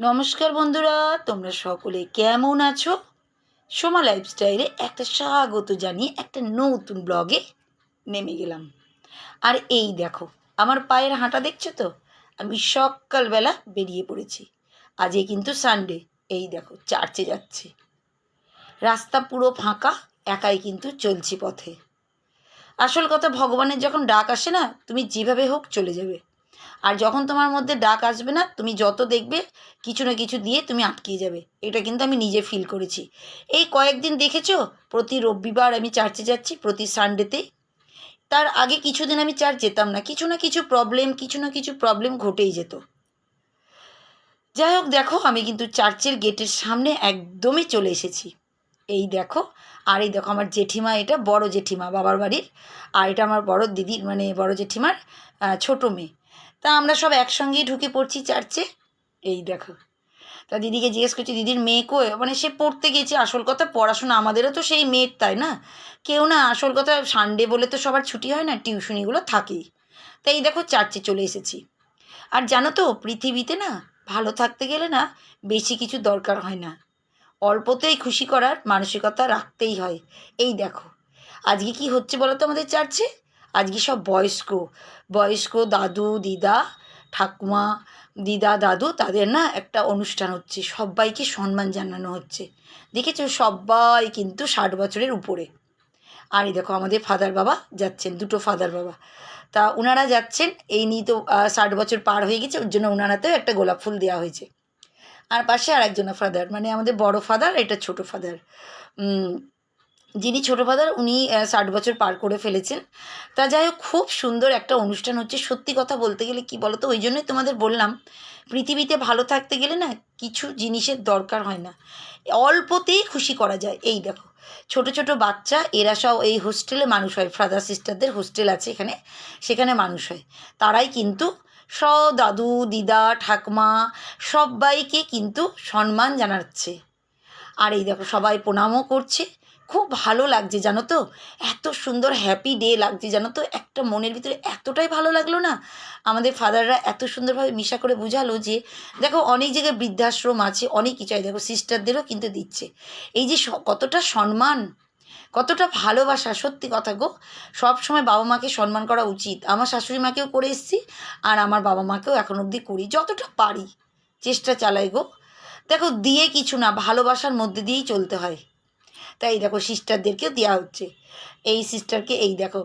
নমস্কার বন্ধুরা, তোমরা সকলে কেমন আছো? সোমা লাইফস্টাইলে একটা স্বাগত জানিয়ে একটা নতুন ব্লগে নেমে গেলাম। আর এই দেখো, আমার পায়ের হাঁটা দেখছ তো? আমি সকালবেলা বেরিয়ে পড়েছি। আজকে কিন্তু সানডে এই দেখো চার্চে যাচ্ছে। রাস্তা পুরো ফাঁকা, একাই কিন্তু চলছি পথে। আসল কথা, ভগবানের যখন ডাক আসে না, তুমি যেভাবে হোক চলে যাবে। আর যখন তোমার মধ্যে ডাক আসবে না, তুমি যত দেখবে, কিছু না কিছু দিয়ে তুমি আটকিয়ে যাবে। এটা কিন্তু আমি নিজে ফিল করেছি। এই কয়েকদিন দেখেছ? প্রতি রবিবার আমি চার্চে যাচ্ছি, প্রতি সানডেতে তার আগে কিছুদিন আমি চার্চ যেতাম না। কিছু না কিছু প্রবলেম কিছু না কিছু প্রবলেম ঘটেই যেত। যাই হোক, দেখো, আমি কিন্তু চার্চের গেটের সামনে একদমই চলে এসেছি। এই দেখো, আর এই দেখো আমার জেঠিমা, এটা বড় জেঠিমা, বাবার বাড়ির। আর এটা আমার বড় দিদির মানে বড় জেঠিমার ছোটো মেয়ে। তা আমরা সব একসঙ্গেই ঢুকে পড়ছি চার্চে। এই দেখো। তা দিদিকে জিজ্ঞেস করছি, দিদির মেয়ে মেয়েকেও মানে সে পড়তে গেছে আসল কথা পড়াশোনা আমাদেরও তো সেই মেয়ের, তাই না? কেউ না আসল কথা সানডে বলে তো সবার ছুটি হয় না, টিউশনিগুলো থাকেই। তাই এই দেখো চার্চে চলে এসেছি। আর জানো তো, পৃথিবীতে না ভালো থাকতে গেলে না বেশি কিছু দরকার হয় না। অল্পতেই খুশি করার মানসিকতা রাখতেই হয়। এই দেখো। আজকে কি হচ্ছে বলো তো আমাদের চার্চে? আজকে সব বয়স্ক বয়স্ক দাদু, দিদা, ঠাকুমা, দিদা, দাদু তাদের না একটা অনুষ্ঠান হচ্ছে। সবাইকে সম্মান জানানো হচ্ছে। দেখেছ? সবাই কিন্তু ষাট বছরের উপরে। আর এই দেখো, আমাদের ফাদার বাবা যাচ্ছেন, দুটো ফাদার বাবা। তা ওনারা যাচ্ছেন, এই নিয়ে তো ষাট বছর পার হয়ে গেছে, ওর জন্য ওনারাতেও একটা গোলাপ ফুল দেওয়া হয়েছে। আর পাশে আর একজন ফাদার মানে আমাদের বড় ফাদার এটা ছোট ফাদার। যিনি ছোটো ফাদার উনি ষাট বছর পার করে ফেলেছেন। তা যাই হোক, খুব সুন্দর একটা অনুষ্ঠান হচ্ছে। সত্যি কথা বলতে গেলে কি বলো তো ওই জন্যই তোমাদের বললাম, পৃথিবীতে ভালো থাকতে গেলে না কিছু জিনিসের দরকার হয় না। অল্পতেই খুশি করা যায়। এই দেখো, ছোট ছোট বাচ্চা, এরা সব এই হোস্টেলে মানুষ হয়। ফাদার সিস্টারদের হোস্টেল আছে এখানে, সেখানে মানুষ হয়। তারাই কিন্তু স দাদু, দিদা, ঠাকমা, সবাইকে কিন্তু সম্মান জানাচ্ছে। আর এই দেখো, সবাই প্রণামও করছে। খুব ভালো লাগছে, জানো তো? এত সুন্দর হ্যাপি ডে লাগছে, জানো তো? একটা মনের ভিতরে এতটাই ভালো লাগল না? আমাদের ফাদাররা এত সুন্দরভাবে মিশা করে বুঝালো যে, দেখো, অনেক জায়গায় বৃদ্ধাশ্রম আছে, অনেক কিছু দেখো সিস্টারদেরও কিন্তু দিচ্ছে। এই যে কতটা সম্মান, কতটা ভালোবাসা, সত্যি কথা গো। সব সময় বাবা মাকে সম্মান করা উচিত। আমার শাশুড়ি মাকেও করে এসেছি, আর আমার বাবা মাকেও এখন অবধি করি। যতটা পারি, চেষ্টা চালাই গো। দেখো, দিয়ে কিছু না, ভালোবাসার মধ্যে দিয়েই চলতে হয়। তাই দেখো সিস্টারদেরকেও দেওয়া হচ্ছে। এই সিস্টারকে এই দেখো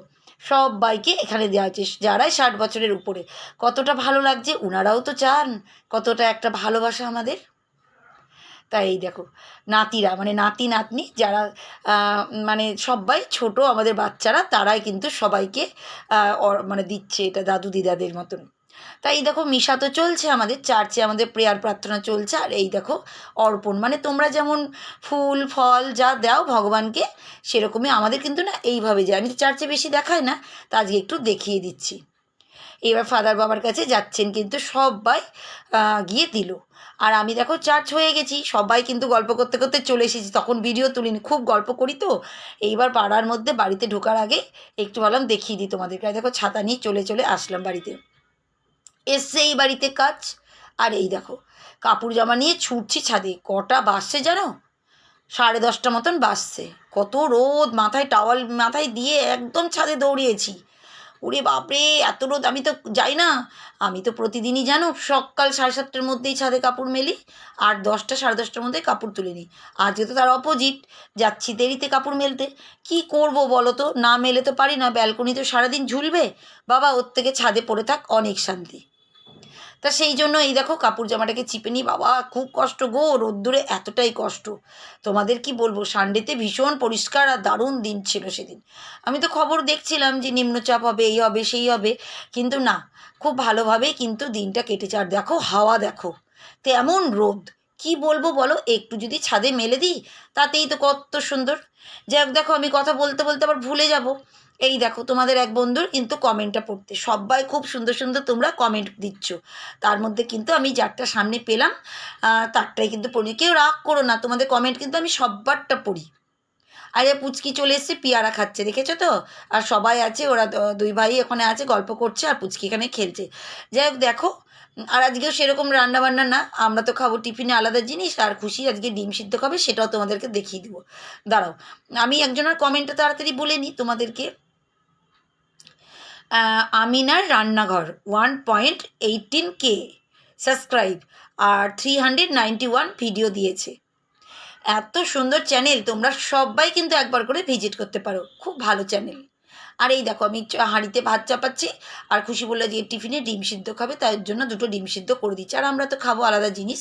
সবাইকে এখানে দেওয়া হচ্ছে, যারাই ষাট বছরের উপরে। কতটা ভালো লাগছে ওনারাও তো চান, কতটা একটা ভালোবাসা আমাদের। তাই এই দেখো, নাতিরা মানে নাতি, নাতনি, যারা মানে সবাই ছোট আমাদের বাচ্চারা, তারাই কিন্তু সবাইকে মানে দিচ্ছে এটা দাদু, দিদাদের মতন। তাই দেখো মিশা তো চলছে, আমাদের চার্চে আমাদের প্রেয়ার প্রার্থনা চলছে, আর এই দেখো অর্পণ। মানে তোমরা যেমন ফুল, ফল যা দাও ভগবানকে, সেরকমই আমাদের কিন্তু না এইভাবে যায়। আমি তো চার্চে বেশি দেখাই না, তা আজকে একটু দেখিয়ে দিচ্ছি। এবার ফাদার বাবার কাছে যাচ্ছেন কিন্তু সবাই গিয়ে দিল। আর আমি দেখো চার্চ হয়ে গেছি, সবাই কিন্তু গল্প করতে করতে চলে এসেছি। তখন ভিডিও তুলিনি, খুব গল্প করি তো। এইবার পাড়ার মধ্যে বাড়িতে ঢোকার আগে একটু ভাবলাম দেখিয়ে দিই তোমাদেরকে। দেখো ছাতা নিয়ে চলে চলে আসলাম বাড়িতে। এসছে এই বাড়িতে কাজ। আর এই দেখো কাপড় জামা নিয়ে ছুটছি ছাদে। কটা বাসছে জানো? সাড়ে দশটা মতন বাসছে কত রোদ, মাথায় টাওয়াল মাথায় দিয়ে একদম ছাদে দৌড়িয়েছি। ওরে বাপরে, এত রোদ, আমি তো যাই না। আমি তো প্রতিদিনই জানো, সকাল সাড়ে সাতটার মধ্যেই ছাদে কাপড় মেলি, আর দশটা সাড়ে দশটার মধ্যে কাপড় তুলে নিই। আজকে তো তার অপোজিট যাচ্ছি দেরিতে কাপড় মেলতে। কি করব বলো তো? না মেলে তো পারি না ব্যালকনি তো সারাদিন ঝুলবে। বাবা, ওর থেকে ছাদে পড়ে থাক, অনেক শান্তি। তা সেই জন্য এই দেখো কাপড় জামাটাকে চিপে নিই। বাবা, খুব কষ্ট গো, রোদ্দুরে এতটাই কষ্ট। তোমাদের কি বলব সানডেতে ভীষণ পরিষ্কার আর দারুণ দিন ছিল সেদিন। আমি তো খবর দেখছিলাম যে নিম্নচাপ হবে, এই হবে, সেই হবে। কিন্তু না, খুব ভালোভাবেই কিন্তু দিনটা কেটেছে। আর দেখো, হাওয়া দেখো, তেমন রোদ। কি বলব বলো, একটু যদি ছাদে মেলে দিই, তাতেই তো কত সুন্দর। যাই দেখো আমি কথা বলতে বলতে আবার ভুলে যাব। এই দেখো, তোমাদের এক বন্ধুর কিন্তু কমেন্টটা পড়তে। সবাই খুব সুন্দর সুন্দর তোমরা কমেন্ট দিচ্ছ। তার মধ্যে কিন্তু আমি যারটা সামনে পেলাম তারটাই কিন্তু পড়ি। কেউ রাগ করো না, তোমাদের কমেন্ট কিন্তু আমি সব্বারটা পড়ি। আরে, পুচকি চলে এসছে, পিয়ারা খাচ্ছে, দেখেছ তো? আর সবাই আছে, ওরা দুই ভাই ওখানে আছে, গল্প করছে আর পুচকি এখানে খেলছে। যাই হোক, দেখো, আর আজকেও সেরকম রান্না বান্না না। আমরা তো খাব টিফিনে আলাদা জিনিস, আর খুশি আজকে ডিম সিদ্ধ খাবে, সেটাও তোমাদেরকে দেখিয়ে দেবো। দাঁড়াও, আমি একজনের কমেন্টটা তাড়াতাড়ি বলে নিই তোমাদেরকে। আমিনার রান্নাঘর one point eighteen K subscribe আর three hundred ninety one video দিয়েছে। এত সুন্দর চ্যানেল তোমরা সবাই কিন্তু একবার করে ভিজিট করতে পারো, খুব ভালো চ্যানেল আর এই দেখো, আমি হাঁড়িতে ভাত চাপাচ্ছি, আর খুশি বললে যে, টিফিনে ডিম সিদ্ধ খাবে তার জন্য দুটো ডিম সিদ্ধ করে দিচ্ছি। আর আমরা তো খাব আলাদা জিনিস,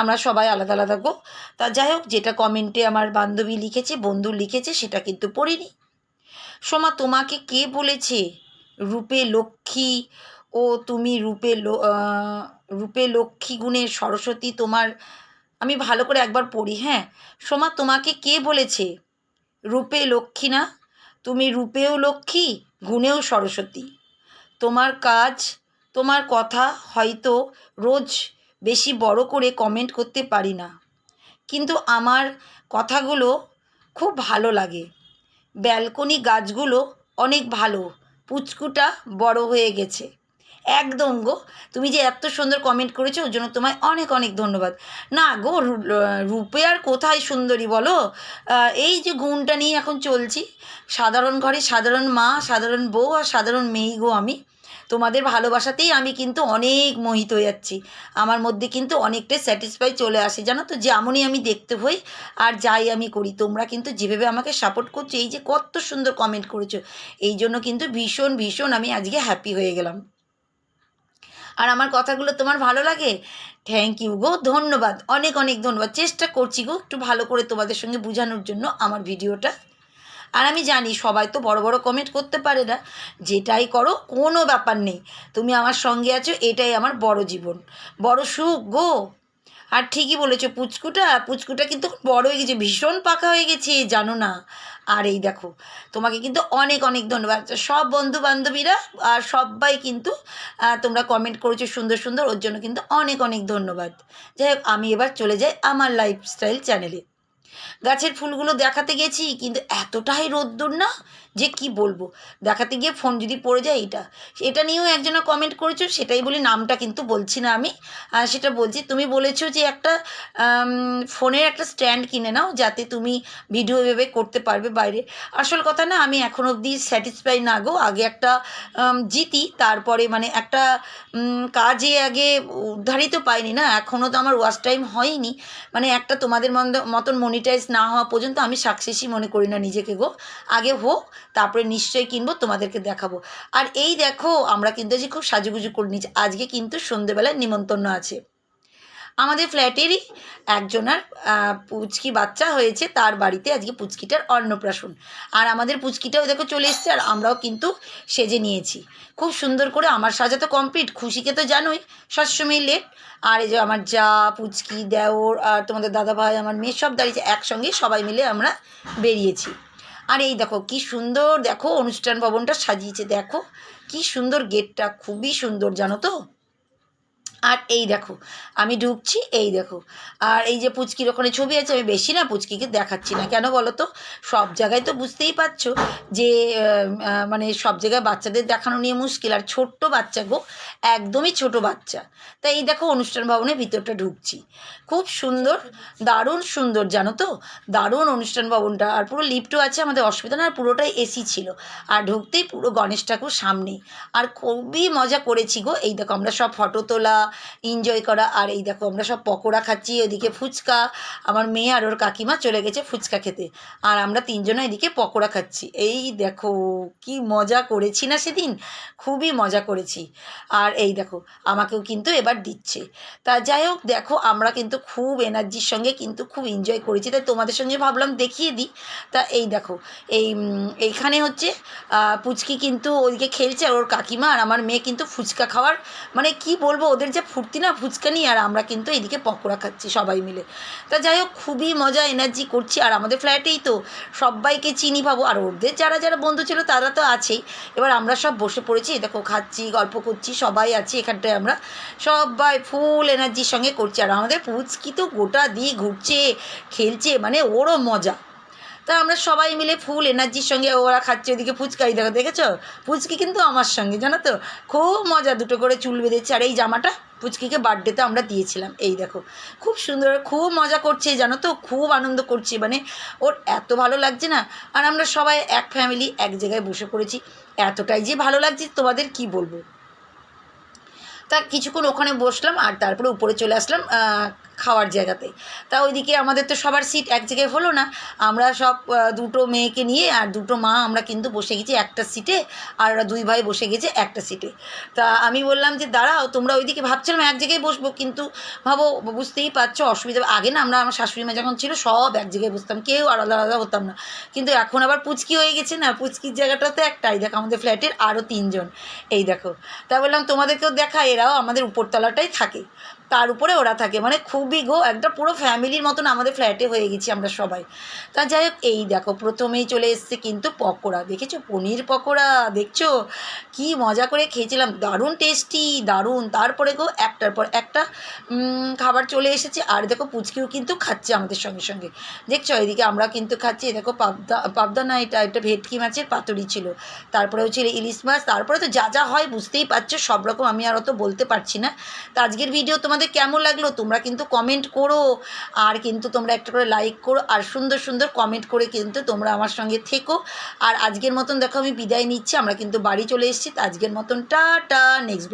আমরা সবাই আলাদা আলাদা গো। তা যাই হোক, যেটা কমেন্টে আমার বান্ধবী লিখেছে, বন্ধু লিখেছে, সেটা কিন্তু পড়িনি। সোমা, তোমাকে কে বলেছে? রূপে লক্ষ্মী ও তুমি রূপে রূপে লক্ষ্মী গুণে সরস্বতী তোমার, আমি ভালো করে একবার পড়ি হ্যাঁ? সোমা, তোমাকে কে বলেছে? রূপে লক্ষ্মী না? তুমি রূপেও লক্ষ্মী, গুণেও সরস্বতী। তোমার কাজ, তোমার কথা হয়তো রোজ বেশি বড় করে কমেন্ট করতে পারি না। কিন্তু আমার কথাগুলো খুব ভালো লাগে। ব্যালকনি গাছগুলো অনেক ভালো। পুচকুটা বড় হয়ে গেছে। একদম গো, তুমি যে এত সুন্দর কমেন্ট করেছ, ওর জন্য তোমায় অনেক অনেক ধন্যবাদ। না গো রূপে আর কোথায় সুন্দরী বলো? এই যে গুণটা নিয়ে এখন চলছি। সাধারণ ঘরে সাধারণ মা, সাধারণ বউ আর সাধারণ মেয়ে গো আমি। তোমাদের ভালোবাসাতেই আমি কিন্তু অনেক মোহিত হয়ে যাচ্ছি। আমার মধ্যে কিন্তু অনেকটাই স্যাটিসফাই চলে আসে, জানো তো? যেমনই আমি দেখতে হই আর যাই আমি করি, তোমরা কিন্তু যেভাবে আমাকে সাপোর্ট করছ, এই যে কত সুন্দর কমেন্ট করেছ, এই জন্য কিন্তু ভীষণ ভীষণ আমি আজকে হ্যাপি হয়ে গেলাম। আর আমার কথাগুলো তোমার ভালো লাগে? থ্যাংক ইউ গো, ধন্যবাদ, অনেক অনেক ধন্যবাদ। চেষ্টা করছি গো একটু ভালো করে তোমাদের সঙ্গে বোঝানোর জন্য আমার ভিডিওটা আর আমি জানি সবাই তো বড় বড় কমেন্ট করতে পারে না। যেটাই করো, কোনো ব্যাপার নেই। তুমি আমার সঙ্গে আছো, এটাই আমার বড় জীবন। বড় সুখ গো। আর ঠিকই বলেছ, পুচকুটা পুচকুটা কিন্তু বড় হয়ে গেছে, ভীষণ পাকা হয়ে গেছে, জানো না। আর এই দেখো, তোমাকে কিন্তু অনেক অনেক ধন্যবাদ। সব বন্ধু বান্ধবীরা আর সবাই কিন্তু তোমরা কমেন্ট করেছ সুন্দর সুন্দর, ওর জন্য কিন্তু অনেক অনেক ধন্যবাদ। যাই হোক, আমি এবার চলে যাই আমার লাইফস্টাইল চ্যানেলে গাছের ফুলগুলো দেখাতে গেছি কিন্তু এতটাই রোদ্দুর না যে কি বলব? দেখাতে গিয়ে ফোন যদি পড়ে যায় এটা। এটা নিয়েও একজনা কমেন্ট করেছ, সেটাই বলি নামটা কিন্তু বলছি না আমি। সেটা বলছি, তুমি বলেছ যে একটা ফোনের একটা স্ট্যান্ড কিনে নাও, যাতে তুমি ভিডিও ভেবে করতে পারবে বাইরে। আসল কথা না, আমি এখন অবধি স্যাটিসফাই না গো। আগে একটা জিতি, তারপরে মানে একটা কাজে আগে উদ্ধারিত পাইনি না। এখনও তো আমার ওয়াচ টাইম হয়নি। মানে একটা তোমাদের মতন মনিটাইজ না হওয়া পর্যন্ত আমি সাকসেসই মনে করি না নিজেকে গো। আগে হোক তারপরে নিশ্চয়ই কিনবো, তোমাদেরকে দেখাবো। আর এই দেখো, আমরা কিন্তু আজকে খুব সাজুগুজু করে নিচ্ছি, আজকে কিন্তু সন্ধেবেলায় নিমন্ত্রণ আছে। আমাদের ফ্ল্যাটেরই একজনার পুচকি বাচ্চা হয়েছে, তার বাড়িতে আজকে পুচকিটার অন্নপ্রাশন। আর আমাদের পুচকিটাও দেখো চলে এসছে, আর আমরাও কিন্তু সেজে নিয়েছি। খুব সুন্দর করে আমার সাজা তো কমপ্লিট, খুশিকে তো জানোই সবসময় লেট আর এই যে আমার যা, পুচকি, দেওর, আর তোমাদের দাদা ভাই আমার মেয়ে সব দাঁড়িয়েছে, একসঙ্গে সবাই মিলে আমরা বেরিয়েছি। আর এই দেখো, কি সুন্দর, দেখো অনুষ্ঠান ভবনটা সাজিয়েছে, দেখো। কি সুন্দর গেটটা, খুবই সুন্দর, জানো তো? আর এই দেখো, আমি ঢুকছি এই দেখো। আর এই যে পুচকির ওখানে ছবি আছে, আমি বেশি না পুচকিকে দেখাচ্ছি না। কেন বলো তো? সব জায়গায় তো বুঝতেই পারছ যে মানে সব জায়গায় বাচ্চাদের দেখানো নিয়ে মুশকিল। আর ছোট্ট বাচ্চা গো, একদমই ছোট বাচ্চা। তাই এই দেখো, অনুষ্ঠান ভবনের ভিতরটা ঢুকছি। খুব সুন্দর, দারুণ সুন্দর, জানো তো? দারুণ অনুষ্ঠান ভবনটা। আর পুরো লিফটও আছে আমাদের অসুবিধা না, আর পুরোটাই এসি ছিল। আর ঢুকতেই পুরো গণেশ ঠাকুর সামনে আর খুবই মজা করেছি গো। এই দেখো, আমরা সব ফটো তোলা এনজয় করা। আর এই দেখো, আমরা সব পকোড়া খাচ্ছি ওদিকে ফুচকা। আমার মেয়ে আর ওর কাকিমা চলে গেছে ফুচকা খেতে। আর আমরা তিনজনে এদিকে পকোড়া খাচ্ছি। এই দেখো, কি মজা করেছি না সেদিন? খুবই মজা করেছি। আর এই দেখো, আমাকেও কিন্তু এবার দিচ্ছে। তা যাই হোক, দেখো, আমরা কিন্তু খুব এনার্জির সঙ্গে কিন্তু খুব এনজয় করেছি। তাই তোমাদের সঙ্গে ভাবলাম দেখিয়ে দিই। তা এই দেখো, এই, এইখানে হচ্ছে পুচকি কিন্তু ওইদিকে খেলছে, আর ওর কাকিমা আর আমার মেয়ে কিন্তু ফুচকা খাওয়ার মানে কি বলব, ওদের যে ফুর্তি না, ফুচকা নিয়ে আর আমরা কিন্তু এইদিকে পকোড়া খাচ্ছি সবাই মিলে। তা যাই হোক, খুবই মজা এনার্জি করছি, আর আমাদের ফ্ল্যাটেই তো সবাইকে চিনি পাবো, আর ওদের যারা যারা বন্ধু ছিল তারা তো আছেই। এবার আমরা সব বসে পড়েছি, দেখো খাচ্ছি, গল্প করছি, সবাই আছি এখানটায় আমরা। সবাই ফুল এনার্জির সঙ্গে করছি, আর আমাদের পুচকি তো গোটা দিয়ে ঘুরছে, খেলছে মানে ওরও মজা। তা আমরা সবাই মিলে ফুল এনার্জির সঙ্গে ওরা খাচ্ছে ওদিকে ফুচকাই, দেখো, দেখেছ? ফুচকি কিন্তু আমার সঙ্গে, জানো তো? খুব মজা দুটো করে চুল বেঁধেছে, আর এই জামাটা পুচকিকে বার্থডেতে আমরা দিয়েছিলাম, এই দেখো। খুব সুন্দর, খুব মজা করছে, জানো তো? খুব আনন্দ করছে মানে ওর এত ভালো লাগছে না? আর আমরা সবাই এক ফ্যামিলি এক জায়গায় বসে পড়েছি, এতটাই যে ভালো লাগছে, তোমাদের কি বলব? তা কিছুক্ষণ ওখানে বসলাম, আর তারপরে উপরে চলে আসলাম খাওয়ার জায়গাতে। তা ওইদিকে আমাদের তো সবার সিট এক জায়গায় হলো না। আমরা সব দুটো মেয়েকে নিয়ে আর দুটো মা আমরা কিন্তু বসে গেছি একটা সিটে আর দুই ভাই বসে গেছে একটা সিটে তা আমি বললাম যে, দাঁড়াও, তোমরা ওইদিকে ভাবছিলাম এক জায়গায় বসবো। কিন্তু ভাবো, বুঝতেই পারছ, অসুবিধা, আগে না আমরা, আমার শাশুড়ি মা যখন ছিল সব এক জায়গায় বসতাম, কেউ আলাদা আলাদা হতাম না। কিন্তু এখন আবার পুচকি হয়ে গেছে না, পুচকির জায়গাটা তো একটাই, দেখো আমাদের ফ্ল্যাটের আরও তিনজন। এই দেখো, তা বললাম, তোমাদেরকেও দেখা, এরাও আমাদের উপরতলাটাই থাকে। তার উপরে ওরা থাকে। মানে খুবই গো একটা পুরো ফ্যামিলির মতন আমাদের ফ্ল্যাটে হয়ে গেছি আমরা সবাই। তা যাই হোক, এই দেখো, প্রথমেই চলে এসছে কিন্তু পকোড়া। দেখেছ? পনির পকোড়া, দেখছ? কি মজা করে খেয়েছিলাম। দারুণ টেস্টি দারুণ। তারপরে গো, একটার পর একটা খাবার চলে এসেছে। আর দেখো, পুচকিও কিন্তু খাচ্ছে আমাদের সঙ্গে সঙ্গে। দেখছ? এদিকে আমরা কিন্তু খাচ্ছি। দেখো, পাবদা পাবদা না, এটা একটা ভেটকি মাছের পাতুরি ছিল। তারপরে হচ্ছে ইলিশ মাছ। তারপরে তো যা যা হয়, বুঝতেই পারছ। সব রকম আমি আর অত বলতে পারছি না। তো আজকের ভিডিও তোমাদের কেমন লাগল? তোমরা কিন্তু কমেন্ট করো, আর কিন্তু তোমরা একটা করে লাইক করো, আর সুন্দর সুন্দর কমেন্ট করে কিন্তু তোমরা আমার সঙ্গে থেকো। আর আজকের মতন দেখো আমি বিদায় নিচ্ছি, আমরা কিন্তু বাড়ি চলে এসেছি আজকের মতন টা টা নেক্সট